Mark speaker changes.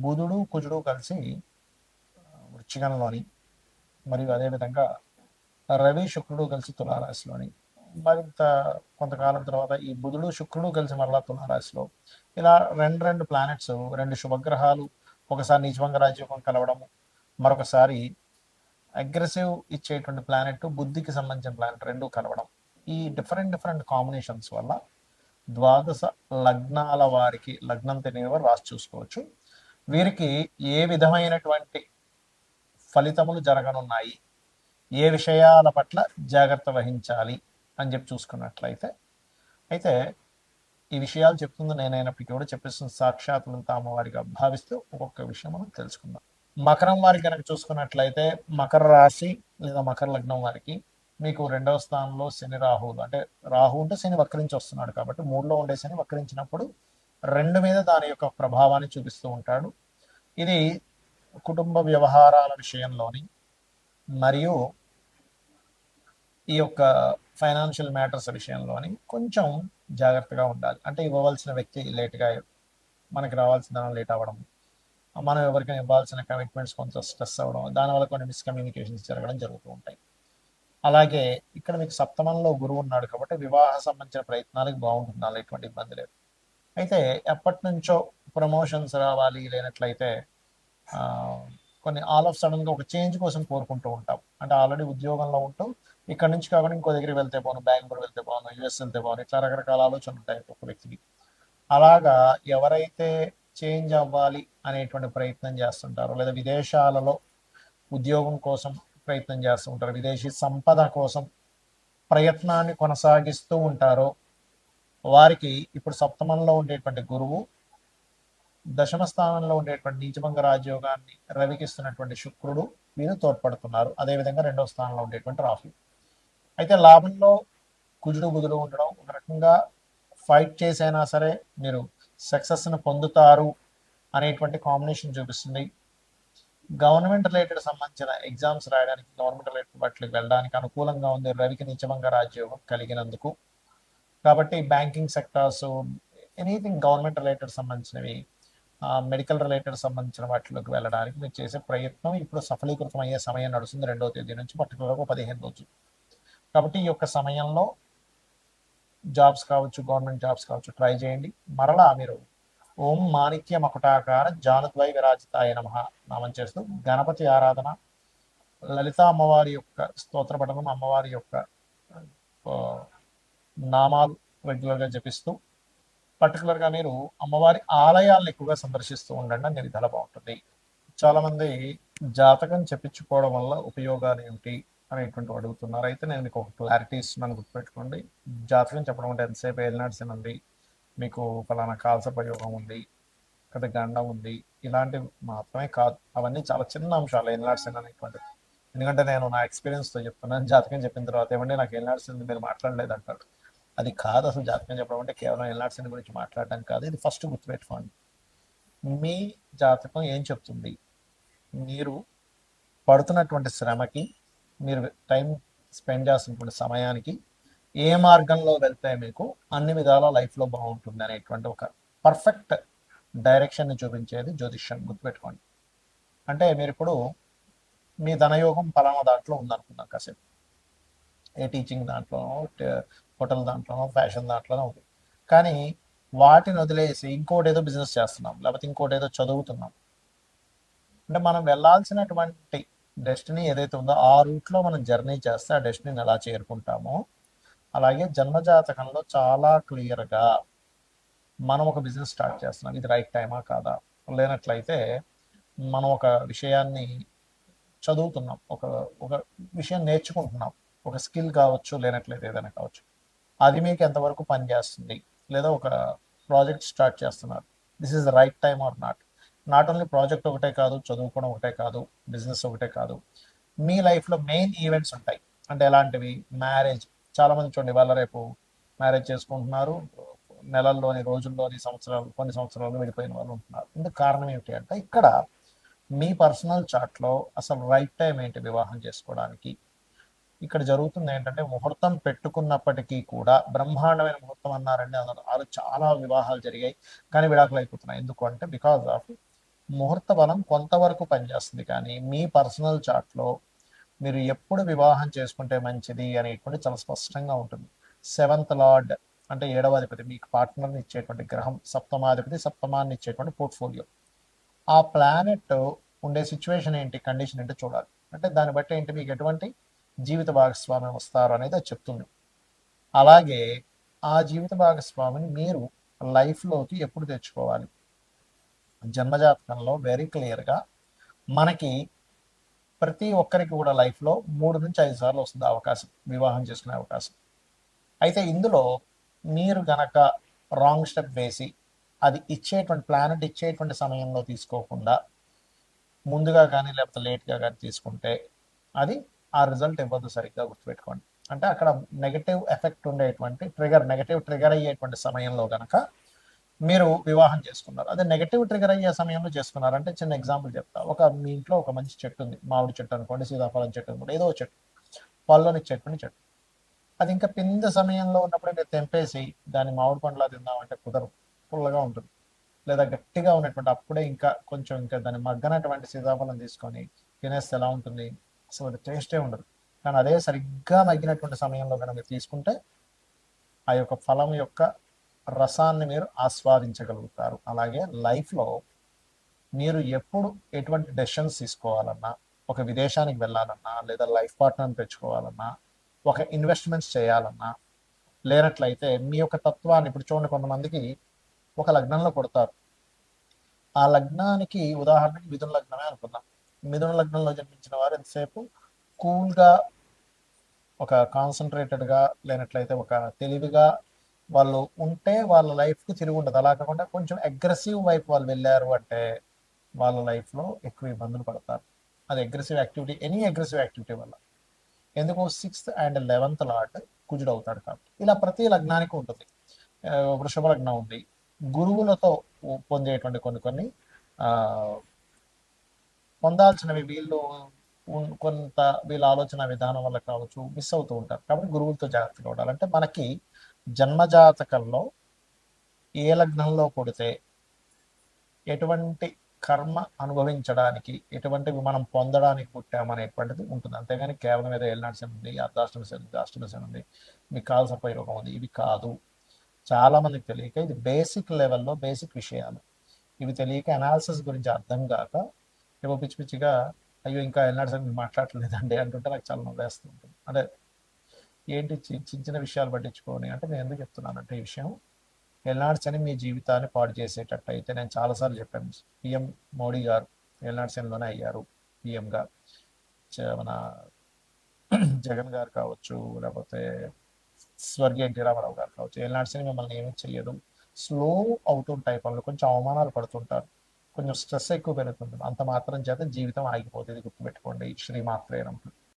Speaker 1: బుధుడు కుజుడు కలిసి ఆ, మరియు అదేవిధంగా రవి శుక్రుడు కలిసి తులారాశిలోని మరింత కొంతకాలం తర్వాత ఈ బుధుడు శుక్రుడు కలిసి మరలా తులారాశిలో. ఇలా రెండు రెండు ప్లానెట్స్ రెండు శుభగ్రహాలు ఒకసారి నీచభంగ రాజ్యోగం కలవడము మరొకసారి అగ్రెసివ్ ఇచ్చేటువంటి ప్లానెట్ బుద్ధికి సంబంధించిన ప్లానెట్ రెండు కలవడం. ఈ డిఫరెంట్ డిఫరెంట్ కాంబినేషన్స్ వల్ల ద్వాదశ లగ్నాల వారికి లగ్నం తెలియని వారు రాసి చూసుకోవచ్చు. వీరికి ఏ విధమైనటువంటి ఫలితములు జరగనున్నాయి? ఏ విషయాల పట్ల జాగ్రత్త వహించాలి? అని చెప్పి చూసుకున్నట్లయితే అయితే ఈ విషయాలు చెప్తుంది నేనైనప్పటికీ కూడా చెప్పిస్తున్న సాక్షాత్తులను తాము అమ్మవారిగా భావిస్తూ ఒక్కొక్క విషయం మనం తెలుసుకుందాం. మకరం వారి కనుక చూసుకున్నట్లయితే మకర రాశి లేదా మకర లగ్నం వారికి మీకు రెండవ స్థానంలో శని రాహువులు అంటే రాహు అంటే శని వక్రించి వస్తున్నాడు కాబట్టి మూడులో ఉండే శని వక్రించినప్పుడు రెండు మీద దాని యొక్క ప్రభావాన్ని చూపిస్తూ ఉంటాడు. ఇది కుటుంబ వ్యవహారాల విషయంలోని మరియు ఈ యొక్క ఫైనాన్షియల్ మ్యాటర్స్ విషయంలోని కొంచెం జాగ్రత్తగా ఉండాలి. అంటే ఇవ్వవలసిన వ్యక్తి లేట్గా మనకి రావాల్సిన ధనం లేట్ అవ్వడం మనం ఎవరికైనా ఇవ్వాల్సిన కమిట్మెంట్స్ కొంత స్ట్రెస్ అవ్వడం దానివల్ల కొన్ని మిస్కమ్యూనికేషన్స్ జరగడం జరుగుతూ ఉంటాయి. అలాగే ఇక్కడ మీకు సప్తమంలో గురువు ఉన్నాడు కాబట్టి వివాహ సంబంధించిన ప్రయత్నాలకు బాగుంటుంది. అలా ఎటువంటి ఇబ్బంది లేదు. అయితే ఎప్పటి నుంచో ప్రమోషన్స్ రావాలి లేనట్లయితే కొన్ని ఆల్ ఆఫ్ సడన్గా ఒక చేంజ్ కోసం కోరుకుంటూ ఉంటాం. అంటే ఆల్రెడీ ఉద్యోగంలో ఉంటూ ఇక్కడ నుంచి కాకుండా ఇంకో దగ్గరికి వెళ్తే పోను బెంగళూరు వెళ్తే పోను యుఎస్ వెళ్తే పోను ఇట్లా రకరకాల ఆలోచనలు ఉంటాయి ఒక వ్యక్తికి. అలాగా ఎవరైతే చేంజ్ అవ్వాలి అనేటువంటి ప్రయత్నం చేస్తుంటారో లేదా విదేశాలలో ఉద్యోగం కోసం ప్రయత్నం చేస్తూ ఉంటారు విదేశీ సంపద కోసం ప్రయత్నాన్ని కొనసాగిస్తూ ఉంటారో వారికి ఇప్పుడు సప్తమంలో ఉండేటువంటి గురువు దశమ స్థానంలో ఉండేటువంటి నీచభంగ రాజయోగాన్ని రవికిస్తున్నటువంటి శుక్రుడు వీరు తోడ్పడుతున్నారు. అదేవిధంగా రెండవ స్థానంలో ఉండేటువంటి రాహు అయితే లాభంలో కుజుడు బుధుడు ఉండడం ఒక రకంగా ఫైట్ చేసైనా సరే మీరు సక్సెస్ను పొందుతారు అనేటువంటి కాంబినేషన్ చూపిస్తుంది. గవర్నమెంట్ రిలేటెడ్ సంబంధించిన ఎగ్జామ్స్ రాయడానికి గవర్నమెంట్ రిలేటెడ్ వాటికి వెళ్ళడానికి అనుకూలంగా ఉంది రవికి నిత్యమంగా రాజ్యోగం కలిగినందుకు. కాబట్టి banking sectors anything government related సంబంధించినవి మెడికల్ రిలేటెడ్ సంబంధించిన వాటిలోకి వెళ్ళడానికి మీరు చేసే ప్రయత్నం ఇప్పుడు సఫలీకృతం అయ్యే సమయం నడుస్తుంది రెండవ తేదీ నుంచి పర్టికులర్గా పదిహేను రోజులు. కాబట్టి ఈ యొక్క సమయంలో జాబ్స్ కావచ్చు గవర్నమెంట్ జాబ్స్ కావచ్చు ట్రై చేయండి. మరలా మీరు ఓం మాణిక్య మకుటాకార జానుద్వై విరాజితాయ నమ నామం చేస్తూ గణపతి ఆరాధన లలిత అమ్మవారి యొక్క స్తోత్ర పఠనం అమ్మవారి యొక్క నామాలు రెగ్యులర్గా జపిస్తూ పర్టికులర్గా మీరు అమ్మవారి ఆలయాలను ఎక్కువగా సందర్శిస్తూ ఉండండి అని విధాలు బాగుంటుంది. చాలామంది జాతకం చెప్పించుకోవడం వల్ల ఉపయోగాలు ఏమిటి అనేటువంటి అడుగుతున్నారు. అయితే నేను మీకు ఒక క్లారిటీ ఇస్తున్నాను గుర్తుపెట్టుకోండి. జాతకం చెప్పడం అంటే ఎంతసేపు ఏలినాడ్సిన ఉంది మీకు ఫలానా కాల్సపయోగం ఉంది కదా గండం ఉంది ఇలాంటివి మాత్రమే కాదు. అవన్నీ చాలా చిన్న అంశాలు ఏలినాడ్సిన అనేటువంటిది ఎందుకంటే నేను నా ఎక్స్పీరియన్స్తో చెప్తున్నాను. జాతకం చెప్పిన తర్వాత ఏమంటే నాకు ఏలినాడ్సింది మీరు మాట్లాడలేదు అంటాడు అది కాదు అసలు జాతకం చెప్పడం అంటే కేవలం ఎల్నాడ్సిన గురించి మాట్లాడడం కాదు. ఇది ఫస్ట్ గుర్తుపెట్టుకోండి. మీ జాతకం ఏం చెప్తుంది? మీరు పడుతున్నటువంటి శ్రమకి మీరు టైం స్పెండ్ చేస్తున్నటువంటి సమయానికి ఏ మార్గంలో వెళ్తే మీకు అన్ని విధాల లైఫ్లో బాగుంటుంది అనేటువంటి ఒక పర్ఫెక్ట్ డైరెక్షన్ని చూపించేది జ్యోతిష్యం. గుర్తుపెట్టుకోండి. అంటే మీరు ఇప్పుడు మీ ధనయోగం పలానా దాంట్లో ఉందనుకుందాం కాసేపు. ఏ టీచింగ్ దాంట్లో హోటల్ దాంట్లోనో ఫ్యాషన్ దాంట్లోనో ఉంది. కానీ వాటిని వదిలేసి ఇంకోటి ఏదో బిజినెస్ చేస్తున్నాం లేకపోతే ఇంకోటి ఏదో చదువుతున్నాం. అంటే మనం వెళ్ళాల్సినటువంటి డెస్టినీ ఏదైతే ఉందో ఆ రూట్లో మనం జర్నీ చేస్తే ఆ డెస్టినీని ఎలా చేరుకుంటామో అలాగే జన్మజాతకంలో చాలా క్లియర్గా మనం ఒక బిజినెస్ స్టార్ట్ చేస్తున్నాం. ఇది రైట్ టైమా కాదా? లేనట్లయితే మనం ఒక విషయాన్ని చదువుతున్నాం ఒక ఒక విషయం నేర్చుకుంటున్నాం. ఒక స్కిల్ కావచ్చు లేనట్లయితే ఏదైనా కావచ్చు. అది మీకు ఎంతవరకు పనిచేస్తుంది లేదా ఒక ప్రాజెక్ట్ స్టార్ట్ చేస్తున్నారు. This is the right time or not. Not only project ఒకటే కాదు చదువుకోవడం ఒకటే కాదు బిజినెస్ ఒకటే కాదు. మీ లైఫ్లో మెయిన్ ఈవెంట్స్ ఉంటాయి. అంటే ఎలాంటివి? మ్యారేజ్. చాలా మంది చూడండి వాళ్ళ రేపు మ్యారేజ్ చేసుకుంటున్నారు. నెలల్లోని రోజుల్లోని సంవత్సరాలు కొన్ని సంవత్సరాలు విడిపోయిన వాళ్ళు ఉంటున్నారు. ఇందుకు కారణం ఏమిటి అంటే ఇక్కడ మీ పర్సనల్ చార్ట్లో అసలు రైట్ టైం ఏంటి వివాహం చేసుకోవడానికి? ఇక్కడ జరుగుతుంది ఏంటంటే ముహూర్తం పెట్టుకున్నప్పటికీ కూడా బ్రహ్మాండమైన ముహూర్తం అన్నారండి. అందులో చాలా వివాహాలు జరిగాయి. కానీ విడాకులు అయిపోతున్నాయి. ఎందుకు అంటే బికాజ్ ఆఫ్ ముహూర్త బలం కొంతవరకు పనిచేస్తుంది. కానీ మీ పర్సనల్ చాట్లో మీరు ఎప్పుడు వివాహం చేసుకుంటే మంచిది అనేటువంటి చాలా స్పష్టంగా ఉంటుంది. సెవెంత్ లార్డ్ అంటే ఏడవ అధిపతి మీకు పార్ట్నర్ని ఇచ్చేటువంటి గ్రహం సప్తమాధిపతి సప్తమాన్ని ఇచ్చేటువంటి పోర్ట్ఫోలియో ఆ ప్లానెట్ ఉండే సిచ్యువేషన్ ఏంటి కండిషన్ ఏంటి చూడాలి. అంటే దాన్ని బట్టి ఏంటి మీకు ఎటువంటి జీవిత భాగస్వామి వస్తారు అనేది అది చెప్తుంది. అలాగే ఆ జీవిత భాగస్వామిని మీరు లైఫ్లోకి ఎప్పుడు తెచ్చుకోవాలి? జన్మజాతకంలో వెరీ క్లియర్గా మనకి ప్రతి ఒక్కరికి కూడా లైఫ్లో మూడు నుంచి ఐదు సార్లు వస్తుంది అవకాశం వివాహం చేసుకునే అవకాశం. అయితే ఇందులో మీరు గనక రాంగ్ స్టెప్ వేసి అది ఇచ్చేటువంటి ప్లానెట్ ఇచ్చేటువంటి సమయంలో తీసుకోకుండా ముందుగా కానీ లేకపోతే లేట్గా కానీ తీసుకుంటే అది ఆ రిజల్ట్ ఇవ్వదు సరిగ్గా గుర్తుపెట్టుకోండి. అంటే అక్కడ నెగటివ్ ఎఫెక్ట్ ఉండేటువంటి ట్రిగర్ నెగటివ్ ట్రిగర్ అయ్యేటువంటి సమయంలో కనుక మీరు వివాహం చేసుకున్నారు. అదే నెగటివ్ ట్రిగర్ అయ్యే సమయంలో చేసుకున్నారంటే చిన్న ఎగ్జాంపుల్ చెప్తా. ఒక మీ ఇంట్లో ఒక మంచి చెట్టు ఉంది. మామిడి చెట్టు అనుకోండి సీతాఫలం చెట్టు అనుకోండి ఏదో చెట్టు. పళ్ళని చెట్టుని చెట్టు. అది ఇంకా పింద సమయంలో ఉన్నప్పుడు మీరు తెంపేసి దాన్ని మామిడి పండ్లా తిందామంటే కుదరదు. పుల్లగా ఉంటుంది. లేదా గట్టిగా ఉన్నటువంటి అప్పుడే ఇంకా కొంచెం ఇంకా దాన్ని మగ్గనటువంటి సీతాఫలం తీసుకొని తినేస్తే ఎలా ఉంటుంది? అసలు అది టేస్టే ఉండదు. కానీ అదే సరిగ్గా మగ్గినటువంటి సమయంలో కనుక మీరు తీసుకుంటే ఆ యొక్క ఫలం యొక్క రసాన్ని మీరు ఆస్వాదించగలుగుతారు. అలాగే లైఫ్లో మీరు ఎప్పుడు ఎటువంటి డెసిషన్స్ తీసుకోవాలన్నా ఒక విదేశానికి వెళ్ళాలన్నా లేదా లైఫ్ పార్ట్నర్ని తెచ్చుకోవాలన్నా ఒక ఇన్వెస్ట్మెంట్స్ చేయాలన్నా లేనట్లయితే మీ యొక్క తత్వాన్ని ఇప్పుడు చూడండి కొంతమందికి ఒక లగ్నంలో కొడతారు. ఆ లగ్నానికి ఉదాహరణకి మిథున లగ్నమే అనుకుందాం. మిథున లగ్నంలో జన్మించిన వారు ఎంతసేపు? కూల్గా ఒక కాన్సన్ట్రేటెడ్గా లేనట్లయితే ఒక తెలివిగా వాళ్ళు ఉంటే వాళ్ళ లైఫ్కి తిరిగి ఉండదు. అలా కాకుండా కొంచెం అగ్రెసివ్ వైపు వాళ్ళు వెళ్ళారు అంటే వాళ్ళ లైఫ్లో ఎక్కువ ఇబ్బందులు పడతారు. అది aggressive activity any aggressive activity వల్ల. ఎందుకు సిక్స్త్ అండ్ లెవెన్త్ లాట్ కుజుడు అవుతాడు కాబట్టి. ఇలా ప్రతి లగ్నానికి ఉంటుంది. వృషభ లగ్నం ఉంది. గురువులతో పొందేటువంటి కొన్ని కొన్ని పొందాల్సినవి వీళ్ళు కొంత వీళ్ళ ఆలోచన విధానం వల్ల కావచ్చు మిస్ అవుతూ ఉంటారు. కాబట్టి గురువులతో జాగ్రత్తగా ఉండాలంటే మనకి జన్మజాతకంలో ఏ లగ్నంలో కొడితే ఎటువంటి కర్మ అనుభవించడానికి ఎటువంటివి మనం పొందడానికి పుట్టామనేటువంటిది ఉంటుంది. అంతేగాని కేవలం ఏదో ఏళ్ళనాడు ఉంది అర్ధాష్టమి శని ఉంది అష్టమి శని ఉంది మీకు కాల్సిన రోగం ఉంది ఇవి కాదు. చాలా మందికి తెలియక ఇది బేసిక్ లెవెల్లో బేసిక్ విషయాలు. ఇవి తెలియక అనాలిసిస్ గురించి అర్థం కాక ఏమో పిచ్చి పిచ్చిగా అయ్యో ఇంకా ఎల్నాడు మీరు మాట్లాడలేదండి అంటుంటే నాకు చాలా నవ్వేస్తూ ఉంటుంది. అంటే ఏంటి చిన్న చిన్న విషయాలు పట్టించుకొని అంటే నేను ఎందుకు చెప్తున్నానంటే ఈ విషయం ఎల్నాడు అని మీ జీవితాన్ని పాడు చేసేటట్టు అయితే నేను చాలాసార్లు చెప్పాను పిఎం మోడీ గారు ఎల్నాడ్సన్లోనే అయ్యారు పిఎంగా. మన జగన్ గారు కావచ్చు లేకపోతే స్వర్గీయ ఎన్టీ రామారావు గారు కావచ్చు ఏనాడు మిమ్మల్ని ఏమీ చెయ్యదు. స్లో అవుతుంటాయి పనులు కొంచెం అవమానాలు పడుతుంటారు. కొంచెం స్ట్రెస్ ఎక్కువ పెరుగుతుంది. అంత మాత్రం చేత జీవితం ఆగిపోతుంది. గుర్తుపెట్టుకోండి. శ్రీమాత్రేనం